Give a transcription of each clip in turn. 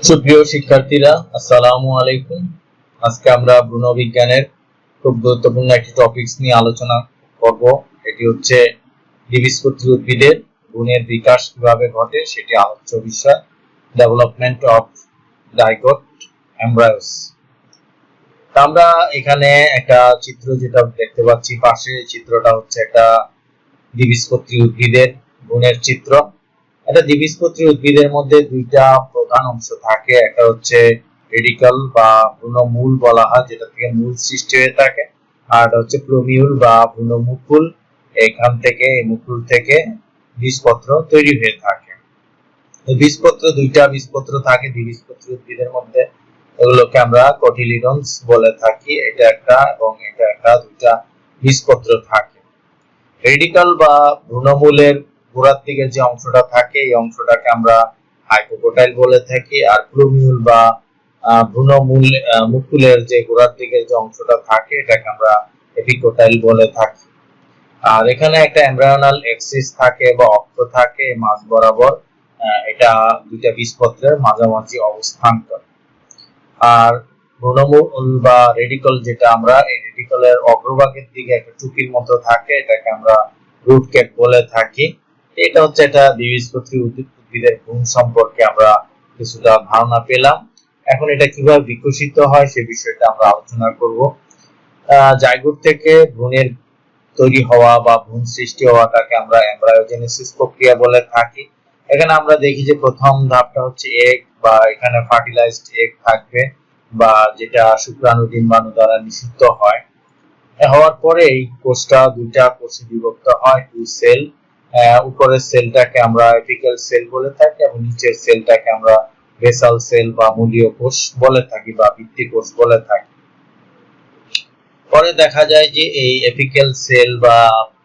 সুপ্রিয় শিক্ষার্থীরা, আসসালামু আলাইকুম। আজকে আমরা ভ্রূণ খুব গুরুত্বপূর্ণ একটি টপিকস নিয়ে আলোচনা করব। এটি হচ্ছে দ্বিবীজপত্রী উদ্ভিদের বিকাশ কীভাবে ঘটে, সেটি আলোচ্য বিষয় ডেভেলপমেন্ট অফ আমরা এখানে একটা চিত্র যেটা দেখতে পাচ্ছি, পাশে চিত্রটা হচ্ছে একটা দ্বিবীজপত্রী উদ্ভিদের ভ্রূণের চিত্র। একটা দ্বিবীজপত্রী উদ্ভিদের মধ্যে দুইটা প্রধান অংশ থাকে। একটা হচ্ছে রেডিকাল বা ভ্রূণমূল বলা হয়, যেটা থেকে মূল সৃষ্টি হয়ে থাকে। আর হচ্ছে প্লোমিউল বা ভ্রূণমুকুল, এখান থেকে, এই মুকুল থেকে বীজপত্র তৈরি হয়ে থাকে। বীজপত্র দুইটা বীজপত্র থাকে, দ্বিবীজপত্রী উদ্ভিদের মধ্যে। এগুলোকে আমরা কটিলিডন্স বলে থাকি। এটা একটা এবং এটা একটা, দুইটা বীজপত্র থাকে। রেডিকাল বা ভ্রূণমূলের গোড়ার দিকের যে অংশটা থাকে, এই অংশটাকে আমরা হাইপোকোটাইল বলে থাকি, আর প্লুমিউল বা ভ্রূণমূল মুকুলের যে গোড়ার দিকের যে অংশটা থাকে, এটাকে আমরা এপিকোটাইল বলে থাকি। আর এখানে একটা এমব্রায়োনাল এক্সিস থাকে বা অক্ষ থাকে মাঝ বরাবর এটা দুইটা বীজপত্রের মাঝামাঝি অবস্থান করে আর ভ্রূণমূল বা রেডিকল যেটা আমরা, এই রেডিকলের অগ্রভাগের দিকে একটা টুপির মতো থাকে, এটাকে আমরা রুট ক্যাপ বলে থাকি। এটা হচ্ছে একটা দ্বিবীজপত্রী উদ্ভিদের গুণ সম্পর্কে আমরা কিছুটা ধারণা পেলাম। এখন এটা কীভাবে বিকশিত হয় সে বিষয়টা আমরা আলোচনা করব। জাইগোট থেকে ভ্রূণের তৈরি হওয়া বা ভ্রূণ সৃষ্টি হওয়াটাকে আমরা এমব্রায়োজেনেসিস প্রক্রিয়া বলে থাকি। এখানে আমরা দেখি যে প্রথম ধাপটা হচ্ছে এগ বা এখানে ফার্টিলাইজড এগ থাকবে বা যেটা শুক্রাণু ডিম্বাণু দ্বারা নিষিদ্ধ হয়। হওয়ার পরে এই কোষটা দুইটা কোষে বিভক্ত হয় টু সেল উপরের সেলটাকে আমরা এপিক্যাল সেল বলে থাকি এবং নিচের সেলটাকে আমরা বেসাল সেল বা মূলীয় কোষ বলে থাকি বা ভিত্তি কোষ বলে থাকি। পরে দেখা যায় যে এই এপিক্যাল সেল বা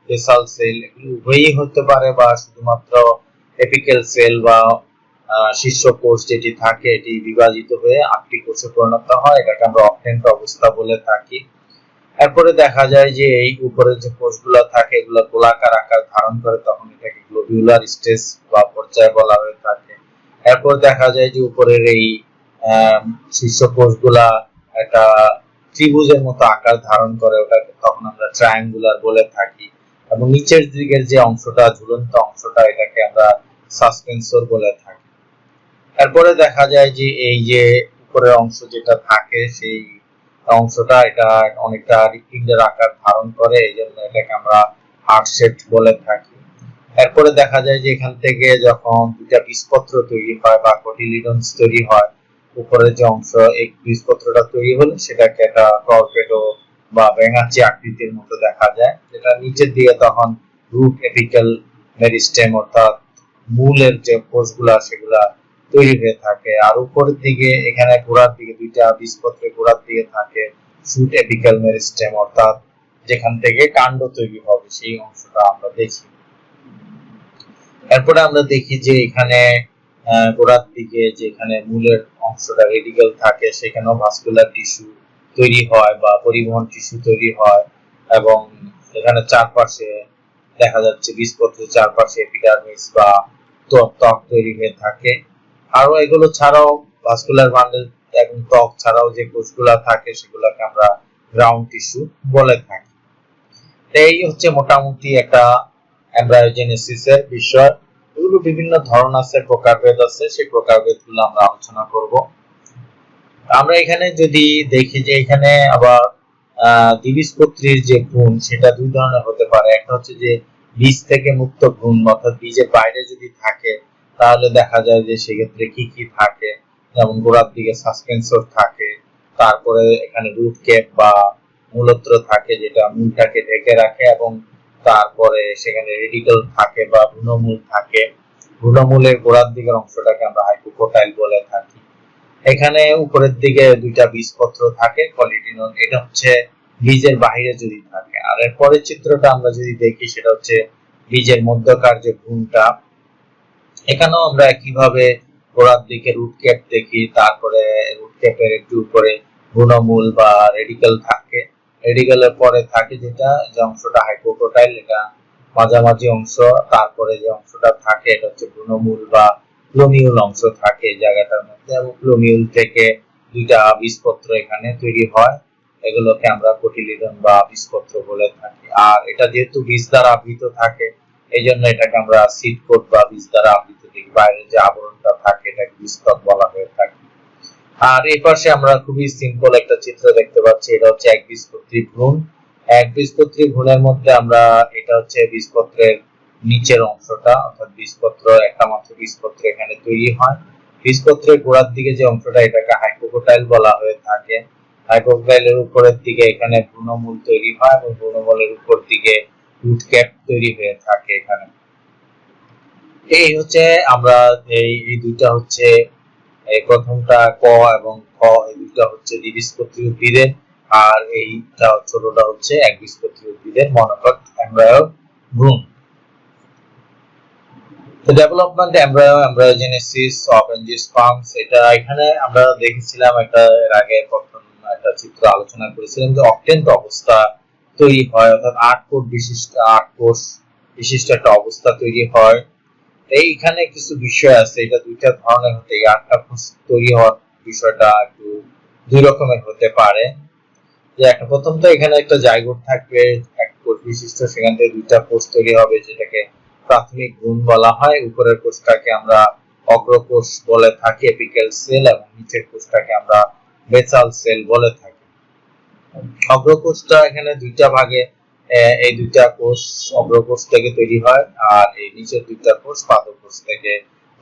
বেসাল সেল এগুলো উভয়ই হতে পারে বা শুধুমাত্র এপিক্যাল সেল বা শীর্ষ কোষ যেটি থাকে এটি বিভাজিত হয়ে আটটি কোষে পরিণত হয়। এটাকে আমরা অক্টেন্ট অবস্থা বলে থাকি। এরপরে দেখা যায় যে এই উপরে যে কোষগুলো থাকে, এগুলো গোলাকার আকার ধারণ করে, তখন এটাকে গ্লোবিউলার স্টেজ বা পর্যায়ে বলা হয়ে থাকে। এরপর দেখা যায় যে উপরের এই শীর্ষ কোষগুলা একটা ত্রিভুজের মতো আকার ধারণ করে, ওটাকে তখন আমরা ট্রায়াঙ্গুলার বলে থাকি। এবং নিচের দিকের যে অংশটা, ঝুলন্ত অংশটা, এটাকে আমরা সাসপেন্সর বলে থাকি। এরপরে দেখা যায় যে এই যে উপরের অংশ যেটা থাকে, সেই অংশটা এটা অনেকটা হৃৎপিণ্ডের আকার ধারণ করে এই জন্য এটাকে আমরা হার্ট শেপ বলে থাকি। এরপরে দেখা যায় যে এখান থেকে যখন দুটা বীজপত্র তৈরি হয় বা কোটিলিডন্স তৈরি হয়, উপরের যে অংশ এই বীজপত্রটা তৈরি হলে সেটাকে একটা টর্পেডো বা ব্যাঙাচি আকৃতির মতো দেখা যায়। যেটা নিচের দিকে তখন রুট এপিক্যাল মেরিস্টেম অর্থাৎ মূলের যে কোষগুলা সেগুলা তৈরি হয়ে থাকে। আর উপরের দিকে, এখানে গোড়ার দিকে দুইটা বীজপত্রের গোড়ার দিকে থাকে শুট এপিক্যাল মেরিস্টেম অর্থাৎ যেখান থেকে কাণ্ড তৈরি হবে, সেই অংশটা আমরা দেখি। এরপরে আমরা দেখি যে এখানে গোড়ার দিকে যেখানে মূলের অংশটা রেডিক্যাল থাকে, সেখানেও ভাস্কুলার টিস্যু তৈরি হয় বা পরিবহন টিস্যু তৈরি হয় এবং এখানে চারপাশে দেখা যাচ্ছে বীজপত্রের চারপাশে এপিডার্মিস বা ত্বক তৈরি হয়ে থাকে। আরও এগুলো ছাড়াও ভাস্কুলার বান্ডেল এবং ত্বক ছাড়াও যে কোষগুলো থাকে সেগুলোকে আমরা গ্রাউন্ড টিস্যু বলে থাকি। এই হচ্ছে মোটামুটি একটা এমব্রায়োজেনেসিস এর বিষয়। এগুলো বিভিন্ন ধরন আছে, প্রকারভেদ আছে, সেই প্রকারভেদগুলো আমরা আলোচনা করব। আমরা এখানে যদি দেখি যে এখানে আবার দ্বিবীজপত্রীর যে ভ্রূণ সেটা দুই ধরনের হতে পারে। একটা হচ্ছে যে বীজ থেকে মুক্ত ভ্রূণ অর্থাৎ বীজের বাইরে যদি থাকে তাহলে দেখা যায় যে সেক্ষেত্রে কি কি থাকে? যেমন গোড়ার দিকে সাসপেন্সর থাকে, তারপরে এখানে রুট ক্যাপ বা মূলত্র থাকে যেটা মূলটাকে ঢেকে রাখে এবং তারপরে সেখানে রেডিক্যাল থাকে বা ভ্রূণমূল থাকে। ভ্রূণমূলের গোড়ার দিকের অংশটাকে আমরা হাইপোকোটাইল বলে থাকি। এখানে উপরের দিকে দুইটা বীজপত্র থাকে কলিটিনন এটা হচ্ছে বীজের বাহিরে যদি থাকে। আর এর পরের চিত্রটা আমরা যদি দেখি, সেটা হচ্ছে বীজের মধ্যকার যে ভ্রূণটা এখানেও আমরা কীভাবে গোড়ার দিকে রুট ক্যাপ দেখি, তারপরে রুট ক্যাপের একটু উপরে ভ্রূণমূল বা রেডিক্যাল থাকে। রেডিক্যালের পরে থাকে যেটা, যে অংশটা হাইপোক্রোটাইল এটা মাঝামাঝি অংশ, তারপরে যে অংশটা থাকে, এটা হচ্ছে ভ্রূণমূল বা ফ্লোমিউল অংশ থাকে জায়গাটার মধ্যে। এবং ফ্লোমিউল থেকে দুইটা বীজপত্র এখানে তৈরি হয়, এগুলোকে আমরা কোটিলিডন বা বীজপত্র বলে থাকি। আর এটা যেহেতু বীজ দ্বারা আবৃত থাকে এই জন্য এটাকে আমরা সিড কোট বা বীজ দ্বারা আবৃত দেখি। বাইরে যে আবরণটা থাকে, এটাকে বীজতক বলা হয়ে থাকে। আর এই পাশে আমরা খুবই সিম্পল একটা চিত্র দেখতে পাচ্ছি। এটা হচ্ছে এক বীজপত্রী ভ্রূণ। এক বীজপত্রী ভ্রূণের মধ্যে আমরা এটা হচ্ছে বীজপত্রের নিচের অংশটা, অর্থাৎ বীজপত্র একটা মাত্র বীজপত্র এখানে তৈরি হয়। বীজপত্রের গোড়ার দিকে যে অংশটা, এটাকে হাইপোকোটাইল বলা হয়ে থাকে। হাইপোকোটাইলের উপরের দিকে এখানে ভ্রূণমূল তৈরি হয় এবং ভ্রূণমূলের উপর দিকে রুট ক্যাপ তৈরি হয়ে থাকে এখানে। এই হচ্ছে আমরা এই দুইটা হচ্ছে, এই প্রথমটা ক এবং খ, এই দুইটা হচ্ছে দ্বিবীজপত্রী উদ্ভিদের আর এইটা ছোটটা হচ্ছে একবীজপত্রী উদ্ভিদের মনোকট ভ্রূণ। ডেভেলপমেন্ট অফ এটা এখানে আমরা দেখেছিলাম একটা এর আগে প্রথম একটা চিত্র আলোচনা করেছিলাম যে অক্টেন্ট অবস্থা তৈরি হয়, অর্থাৎ আট কোষ বিশিষ্ট, আট কোষ বিশিষ্ট একটা অবস্থা তৈরি হয়। এইখানে কিছু বিষয় আছে, এটা দুইটা ধরনের হতে আটটা কোষ তৈরি হওয়ার বিষয়টা একটু দুই রকমের হতে পারে। যে একটা প্রথম তো এখানে একটা জায়গোট থাকবে, এক কোষ বিশিষ্ট, সেখান থেকে দুইটা কোষ তৈরি হবে, যেটাকে প্রাথমিক গুণ বলা হয়। উপরের কোষটাকে আমরা অগ্রকোষ বলে থাকি এপিক্যাল সেল এবং নিচের কোষটাকে আমরা বেসাল সেল বলে থাকি। অগ্রকোষটা এখানে দুইটা ভাগে এই দুইটা কোষ অগ্রকোষ থেকে তৈরি হয় আর এই নিচের দুইটা কোষ পাদকোষ থেকে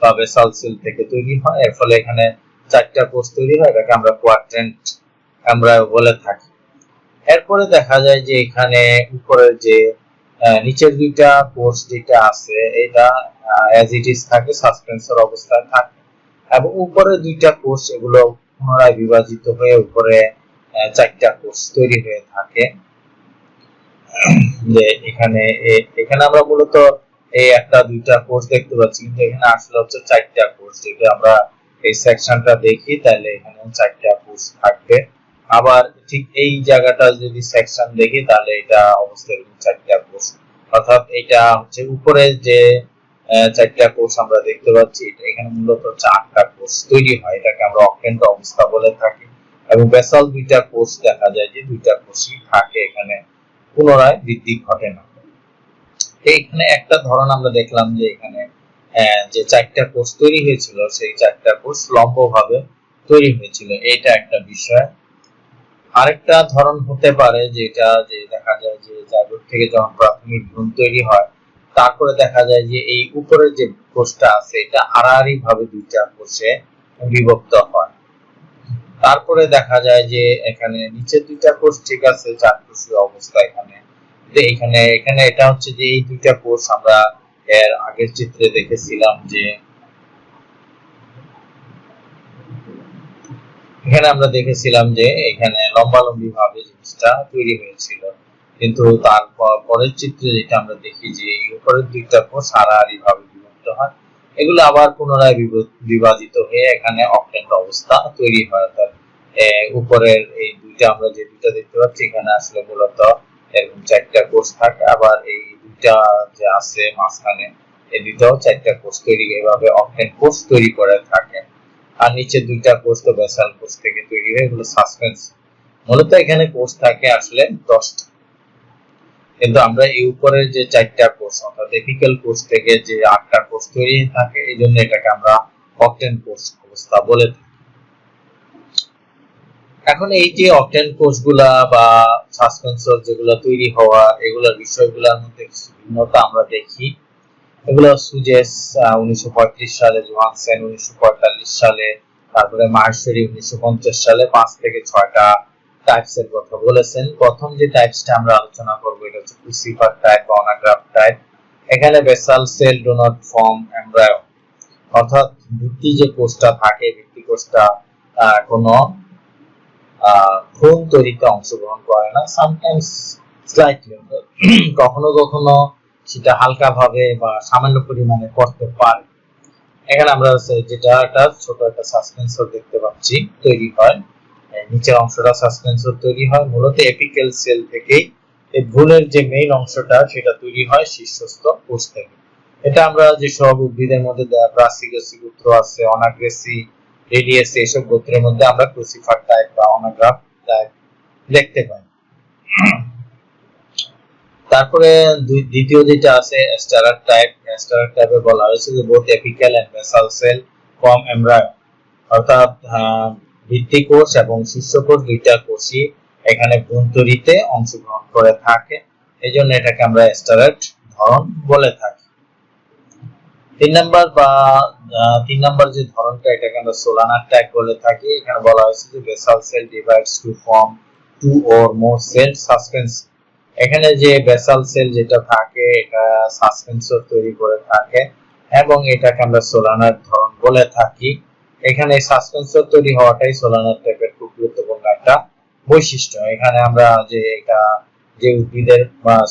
বা বেসাল সেল থেকে তৈরি হয়। এর ফলে এখানে চারটা কোষ তৈরি হয়, এটাকে আমরা কোয়াড্রেন্ট আমরা বলে থাকি। এরপরে দেখা যায় যে এখানে উপরের যে নিচের দুইটা কোষ যেটা আছে, এটা অ্যাজ ইট ইজ থাকে সাসপেন্সর অবস্থায় থাকে। এবং উপরে দুইটা কোষ এগুলো পুনরায় বিভাজিত হয়ে উপরে চারটা কোষ তৈরি হয়ে থাকে। যে এখানে এখানে আমরা মূলত এই একটা, দুইটা কোষ দেখতে পাচ্ছি, কিন্তু এখানে আসলে হচ্ছে চারটা কোষ যেটা আমরা এই সেকশনটা দেখি, তাহলে এখানে চারটা কোষ থাকবে। আবার ঠিক এই জায়গাটা যদি সেকশন দেখি, তাহলে এটা অবশ্যই চারটা কোষ অর্থাৎ এটা হচ্ছে উপরে যে চারটা কোর্স আমরা দেখতে পাচ্ছি এখানে মূলত চারটা কোর্স তৈরি হয়। এটাকে আমরা অকেন্ট অবস্থা বলে থাকি। এবং বেসাল দুইটা কোষ দেখা যায় যে দুইটা কোষই থাকে এখানে, পুনরায় বৃদ্ধি ঘটে না। এখানে একটা ধরন আমরা দেখলাম যে এখানে যে চারটা কোষ তৈরি হয়েছিল, সেই চারটা কোষ লম্বভাবে তৈরি হয়েছিল। এটা একটা বিষয়। আরেকটা ধরন হতে পারে যেটা, যে দেখা যায় যে জাগর থেকে যখন প্রাথমিক ভ্রূণ তৈরি হয়, তারপরে দেখা যায় যে এই উপরের যে কোষটা আছে, এটা আড়াআড়ি ভাবে দুইটা কোষে বিভক্ত হয়। তারপরে দেখা যায় যে এখানে নিচের দুইটা কোষ ঠিক আছে চার কোষীয় অবস্থা এখানে। এখানে এখানে এটা হচ্ছে যে এই দুইটা কোষ আমরা এর আগের চিত্রে দেখেছিলাম যে এখানে আমরা দেখেছিলাম যে এখানে লম্বালম্বি ভাবে জিনিসটা তৈরি হয়েছিল। কিন্তু তারপর পরের চিত্রে যেটা আমরা দেখি যে এই উপরের দুইটা কোষ হারাহারি ভাবে বিভক্ত হয়। এগুলো আবার পুনরায় বিভাজিত হয়ে এখানে অক্টেন্ট অবস্থা তৈরি হয়। অর্থাৎ উপরের এই দুইটা আমরা যে দুইটা দেখতে পাচ্ছি, এখানে আসলে মূলত এরকম চারটা কোষ থাকে। আবার এই দুইটা যে আছে মাঝখানে এই দুইটাও চারটা কোষ তৈরি, এভাবে অক্টেন্ট কোষ তৈরি করে থাকে। আর নিচে দুইটা কোষ তো বেসাল কোষ থেকে তৈরি হয় এগুলো সাসপেন্স মূলত এখানে কোষ থাকে আসলে দশটা। কিন্তু আমরা এই উপরের যে চারটা কোষ অর্থাৎ এপিক্যাল কোষ থেকে যে আটটা কোষ তৈরি থাকে, এই জন্য এটাকে আমরা অক্টেন কোষ অবস্থা বলে থাকি। এখন এই যে অক্টেন কোষগুলা বা সাসপেন্সর যেগুলো তৈরি হওয়া, এগুলোর বিষয়গুলোর মধ্যে কিছু ভিন্নতা আমরা দেখি। এগুলো সুজেস উনিশশো পঁয়ত্রিশ সালে, জোহানসেন উনিশশো সালে, তারপরে মাহেশ্বরী উনিশশো সালে, পাঁচ থেকে ছয়টা টাইপস এর কথা বলেছেন। প্রথম যে টাইপসটা আমরা আলোচনা করব, এটা হচ্ছে ক্রুসিফার টাইপ বা অনাগ্রাফ টাইপ এখানে basal cell do not form embryo অর্থাৎ ভিত্তি যে কোষটা থাকে, ভিত্তি কোষটা কোনো ভ্রূণ তৈরিতে অংশগ্রহণ করে না। সামটাইমস স্লাইটলি কখনো কখনো সেটা হালকা ভাবে বা সামান্য পরিমাণে করতে পারে। এখানে আমরা যেটা একটা ছোট একটা সাসপেন্সর দেখতে পাচ্ছি, তৈরি হয়। নিচের অংশটা সাসপেন্সর তৈরি হয়। মূলত এপিক্যাল সেল থেকেই এই ভ্রূণের যে মেইন অংশটা, সেটা তৈরি হয় শীর্ষস্থ কোষ থেকে। এটা আমরা যে সব উদ্ভিদের মধ্যে ব্রাসিকাসি গোত্র আছে, অনাগ্রেসি, রেডিয়াসি এসব গোত্রের মধ্যে আমরা ক্রুসিফার টাইপ বা অনাগ্রাফ টাইপ দেখতে পাই। তারপরে দ্বিতীয় যেটা আছে স্টারার টাইপ স্টারার টাইপে বলা হয়েছে যে both apical and basal cell form embryo অর্থাৎ ভিত্তি কোষ এবং শীর্ষ কোষ দুইটা কোষই এখানে ভ্রূণতরীতে অংশগ্রহণ করে থাকে। এই জন্য এটাকে আমরা স্টারার ধরন বলে থাকি। তিন নাম্বার বা তিন নাম্বার যে ধরনটা, এটাকে আমরা সোলানার টাইপ বলে থাকি। এখানে বলা হয়েছে যে basal cell divides to form two or more cell suspensor এখানে যে বেসাল সেল যেটা থাকে, এটা সাসপেন্সর তৈরি করে থাকে এবং এটাকে আমরা সোলানার ধরন বলে থাকি। এখানে সাসপেন্সর তৈরি হওয়াটাই সোলানার টাইপের খুব গুরুত্বপূর্ণ একটা বৈশিষ্ট্য। এখানে আমরা যে এটা, যে উদ্ভিদের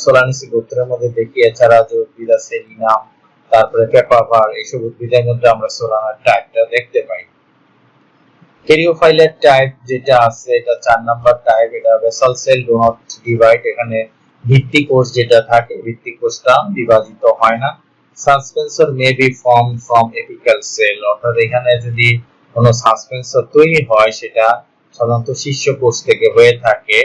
সোলানিসি গোত্রের মধ্যে দেখি, এছাড়া যে উদ্ভিদ আছে লিনাম, তারপরে পেপারভার এইসব উদ্ভিদের মধ্যে আমরা সোলানার টাইপটা দেখতে পাই। ক্যারিওফাইলের টাইপ যেটা আছে, এটা চার নাম্বার টাইপ এটা basal cell do not divide এখানে ভিত্তি কোষ যেটা থাকে, ভিত্তি কোষটা বিভাজিত হয় না। Suspensor may be form from apical cell অর্থাৎ এখানে যদি কোনো সাসপেন্সর তৈরি হয়, সেটা সাধারণত শীর্ষ কোষ থেকে হয়ে থাকে।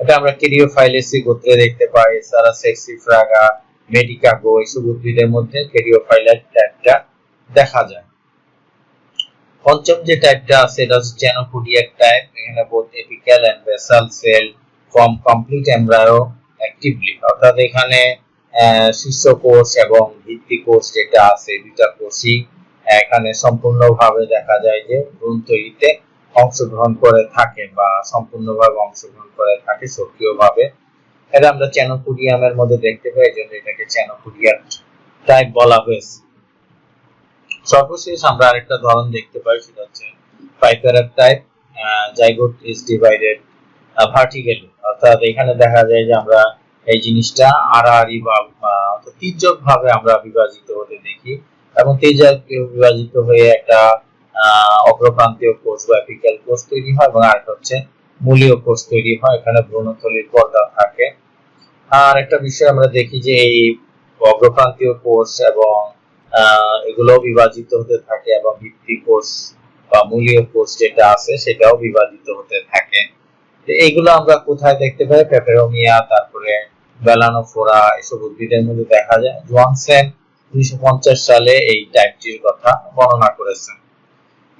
এটা আমরা ক্যারিওফাইলেসি গোত্রে দেখতে পাই, এছাড়া সেক্সিফ্রাগা মেডিকাগো এইসব উদ্ভিদের মধ্যে ক্যারিওফাইলের টাইপটা দেখা যায়। পঞ্চম যে টাইপটা আছে, এটা হচ্ছে চ্যানোপোডিয়াক টাইপ এখানে both apical and basal cell form complete embryo actively অর্থাৎ এখানে শীর্ষ কোষ এবং ভিত্তি কোষ যেটা আছে, দুইটা কোষই এখানে সম্পূর্ণভাবে দেখা যায় যে ভ্রূণ তৈরিতে অংশগ্রহণ করে থাকে বা সম্পূর্ণভাবে অংশগ্রহণ করে থাকে সক্রিয়ভাবে এটা আমরা চ্যানোপোডিয়ামের মধ্যে দেখতে পাই, এই জন্য এটাকে চ্যানোপোডিয়াক টাইপ বলা হয়েছে। সর্বশেষ আমরা আরেকটা ধরন দেখতে পাই, সেটা হচ্ছে পাইপারের type zygote is divided vertically অর্থাৎ এখানে দেখা যায় যে আমরা এই জিনিসটা আড়াআড়ি বা তির্যক ভাবে আমরা বিভাজিত হতে দেখি এবং তির্যক বিভাজিত হয়ে একটা অগ্রপ্রান্তীয় কোষ বা এপিক্যাল কোষ তৈরি হয় এবং আরেকটা হচ্ছে মূলীয় কোষ তৈরি হয়, এখানে ভ্রূণথলির পর্দা থাকে। আর একটা বিষয় আমরা দেখি যে এই অগ্রপ্রান্তীয় কোষ এবং এগুলো বিভাজিত হতে থাকে এবং ভিত্তি কোষ বা মূলীয় কোষ যেটা আছে সেটাও বিভাজিত হতে থাকে। এইগুলো আমরা কোথায় দেখতে পাই? পেপেরোমিয়া, তারপরে বেলানোফোরা, এসব উদ্ভিদের মধ্যে দেখা যায়। জোয়ানসেন উনিশশো সালে এই টাইপটির কথা বর্ণনা করেছেন।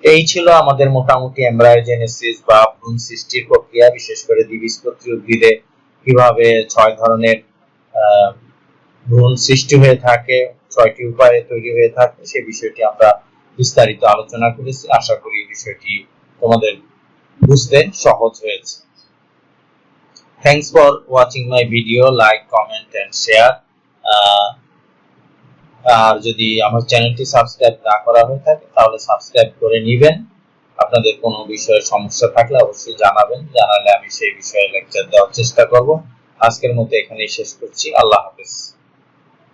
এই ছিল আমাদের মোটামুটি এমব্রায়োজেনেসিস বা ভ্রূণ সৃষ্টির প্রক্রিয়া, বিশেষ করে দ্বিবীজপত্রী উদ্ভিদে কীভাবে ছয় ধরনের ভ্রূণ সৃষ্টি হয়ে থাকে, ছয়টি উপায়ে তৈরি হয়ে থাকে, সে বিষয়টি আমরা বিস্তারিত আলোচনা করেছি। আশা করি বিষয়টি তোমাদের বুঝতে সহজ হয়েছে। Thanks for watching my video like comment and share আর যদি আমার চ্যানেলটি সাবস্ক্রাইব না করা হয়ে থাকে, তাহলে সাবস্ক্রাইব করে নেবেন। আপনাদের কোনো বিষয়ে সমস্যা থাকলে অবশ্যই জানাবেন। জানালে আমি সেই বিষয়ে লেকচার দেওয়ার চেষ্টা করব। আজকের মতো এখানেই শেষ করছি। আল্লাহ হাফেজ।